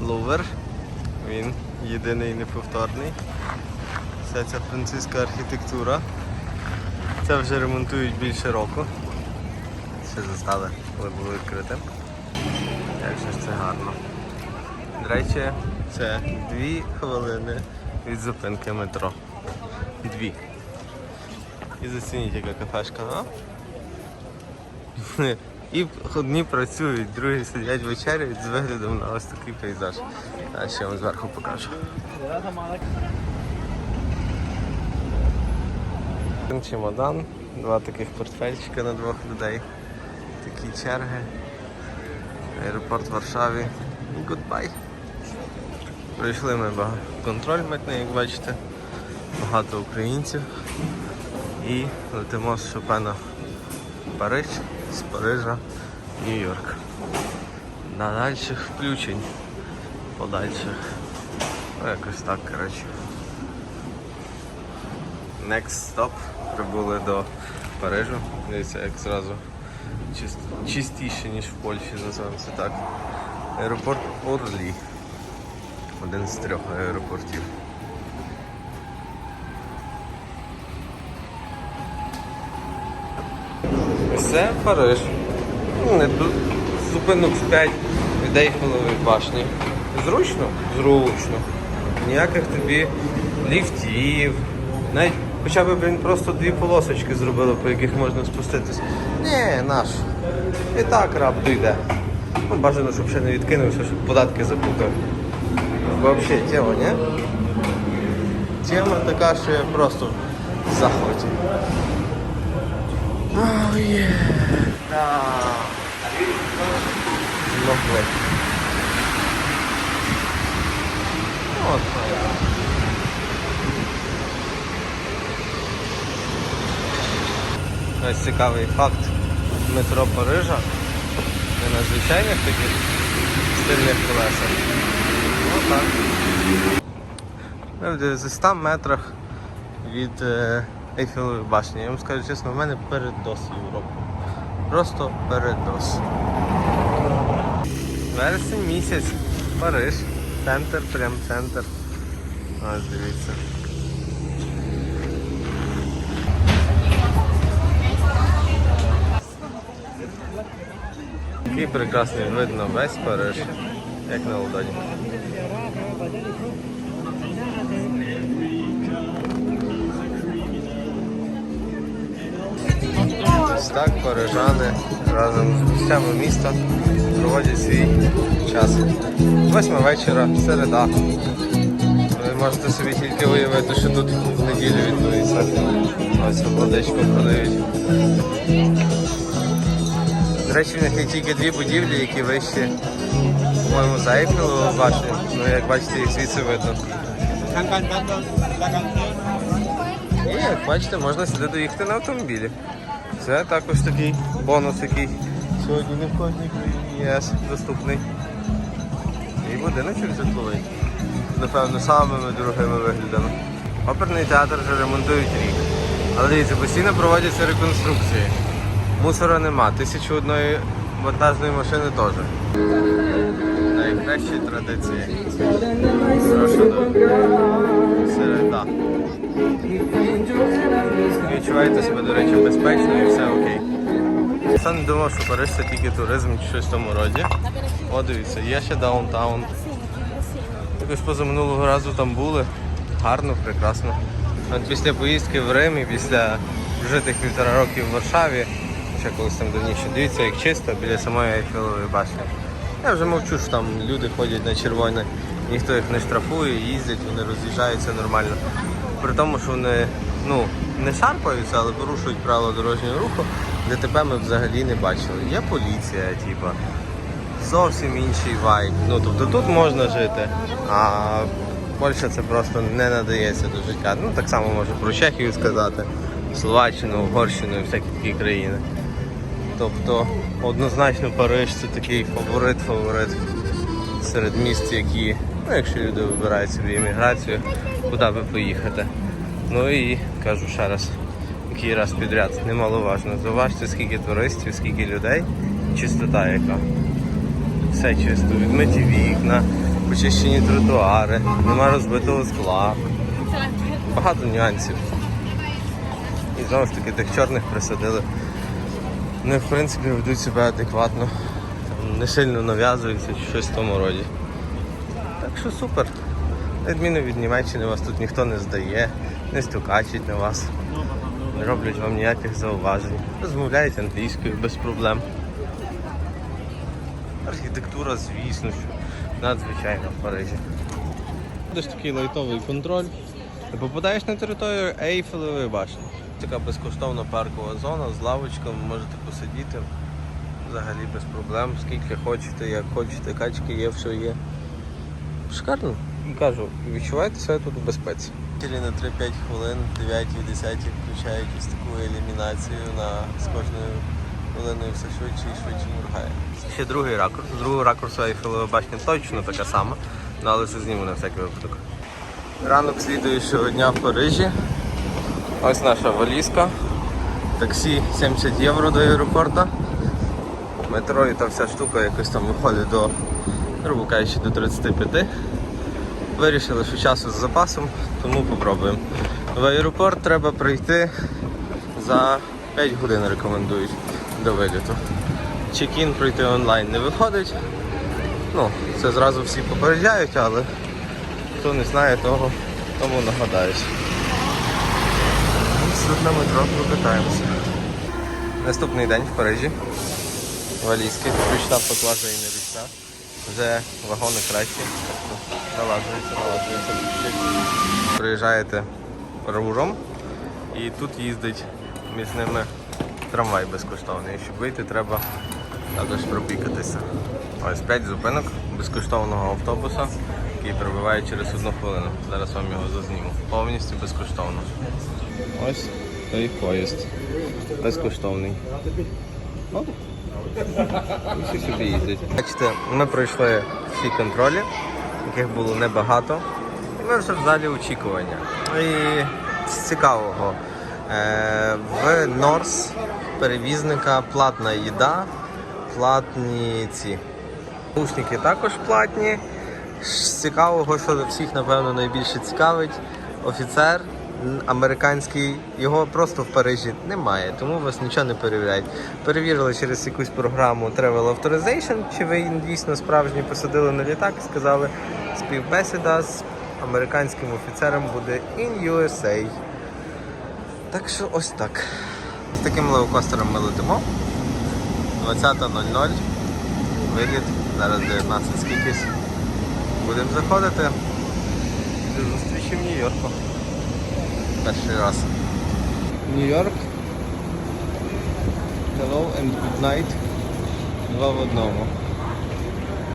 Лувр. Він єдиний і неповторний. Вся ця французька архітектура. Це вже ремонтують більше року. Ще застали, коли було відкрите. Як же ж це гарно. До речі, це дві хвилини від зупинки метро. Дві. І зацініть, яка кафешка, а? І одні працюють, другі сидять вечеряють з виглядом на ось такий пейзаж. А ще вам зверху покажу. Чемодан, два таких портфельчика на двох людей. Такі черги. Аеропорт в Варшаві. Гудбай. Прийшли ми бага- контроль митний, як бачите. Багато українців. І летимо з Шопена в Париж, з Парижа Нью-Йорк. На дальших включень. Подальших. Ну, якось так, коротше. Next stop. Прибули до Парижу. Дивіться, як зразу чист, чистіше, ніж в Польщі, називаємо це так. Аеропорт Орлі. Один з трьох аеропортів. Це Париж. Ну, Не зупинок з 5 від Ейфелевої башні. Зручно? Зручно. Ніяких тобі ліфтів. Навіть хоча б блін, просто дві полосочки зробили, по яких можна спуститись. Ні, наш. І так раб дійде. Ну, бажано, щоб ще не відкинувся, щоб податки заплатив. Взагалі тема, ні? Тема така, що я просто в. Oh yeah. Да. Lovely. От. Ось цікавий факт метро Парижа. Не на звичайних таких стильних колесах. Ну так. Ми в 900 метрах від е, Ейфелевої башні. Я вам скажу чесно, в мене передос Європи. Просто передос. Вересень місяць, Париж, центр, прям центр. Ось дивіться. Який прекрасний видно весь Париж, як на ладоні. Ось так парижани разом з гостями міста проводять свій час. Восьма вечора, середа. Ви можете собі тільки уявити, що тут в неділю відбудеться. Ось водичку продають. До речі, в них є тільки дві будівлі, які вищі, по-моєму, за Ейфелеву башню. Ну, як бачите, їх звідси видно. І як бачите, можна сюди доїхати на автомобілі. Це також такий бонус, який сьогодні не в кожній країні ЄС доступний. І будиночок житловий. Напевно, самими дорогими виглядами. Оперний театр вже ремонтують рік. Але дивіться, постійно проводяться реконструкції. Мусора нема, тисячу одної вантажної машини теж. Найкращі традиції. Середа. Відчуваєте себе, до речі, безпечно і все окей. Я не думав, що Париж тільки туризм чи щось в тому роді. О, дивіться, є ще даунтаун. Якось позаминулого разу там були. Гарно, прекрасно. От після поїздки в Рим і після житих півтора років в Варшаві, ще колись там давніше, дивіться, як чисто біля самої Ейфелевої башні. Я вже мовчу, що там люди ходять на червоне, ніхто їх не штрафує, їздять, вони роз'їжджаються нормально. При тому, що вони ну, не шарпаються, але порушують правила дорожнього руху, ДТП ми взагалі не бачили. Є поліція, типа, зовсім інший вайб. Ну, тобто тут можна жити, а Польща це просто не надається до життя. Ну так само можу про Чехію сказати, Словаччину, Угорщину і всякі такі країни. Тобто однозначно Париж це такий фаворит-фаворит серед міст, які, ну якщо люди вибирають собі імміграцію, куди би поїхати. Ну і кажу ще раз, який раз підряд, немаловажно. Зауважте, скільки туристів, скільки людей, чистота яка. Все чисто, відмиті вікна, почищені тротуари, нема розбитого скла. Багато нюансів. І знову ж таки тих чорних присадили. Вони в принципі ведуть себе адекватно, не сильно нав'язуються щось в тому роді. Так що супер. Відміну від Німеччини вас тут ніхто не здає, не стукачить на вас, не роблять вам ніяких зауважень. Розмовляють англійською без проблем. Архітектура, звісно, що надзвичайно в Парижі. Десь такий лайтовий контроль. Ти попадаєш на територію Ейфелевої башні. Така безкоштовна паркова зона з лавочками, можете посидіти взагалі без проблем, скільки хочете, як хочете, качки є, все є. Шикарно. І кажу, відчувайте себе тут у безпеці. Тілі на 3-5 хвилин, 9 10 включають ось таку елімінацію на з кожною хвилиною все швидше і швидше моргає. Ще другий ракурс. З другого ракурсу Ейфелева башня точно така сама, ну, але це зніму на всякий випадок. Ранок слідуючого дня в Парижі. Ось наша валізка. Таксі 70 євро до аеропорту. Метро і та вся штука якось там виходить до, грубо кажучи, до 35. Вирішили, що часу з запасом, тому попробуємо. В аеропорт треба прийти за 5 годин рекомендують до виліту. Чекін пройти онлайн не виходить. Ну, це зразу всі попереджають, але хто не знає того, тому нагадаюсь. Тут на метро покатаємося. Наступний день в Парижі. Валізки. Ручна поклажа і не ручна. Вже вагони кращі. що Налажується, налажується. Приїжджаєте руром і тут їздить між ними трамвай безкоштовний. Щоб вийти, треба також пропікатися. Ось 5 зупинок безкоштовного автобуса, який прибуває через одну хвилину. Зараз вам його зазніму. Повністю безкоштовно. Ось той поїзд. Безкоштовний. Всі собі їздять. Бачите, ми пройшли всі контролі, яких було небагато. І ми вже в залі очікування. І з цікавого. Е, в Норс перевізника платна їда, платні ці. Наушники також платні. З цікавого, що всіх, напевно, найбільше цікавить, офіцер американський, його просто в Парижі немає, тому вас нічого не перевіряють. Перевірили через якусь програму Travel Authorization, чи ви дійсно справжній посадили на літак і сказали, співбесіда з американським офіцером буде in USA. Так що ось так. З таким лоукостером ми летимо. 20.00. Виліт. Зараз 19 скількись. Будемо заходити. До зустрічі в Нью-Йорку. Перший раз. Нью-Йорк. Hello and good night. Два в одному.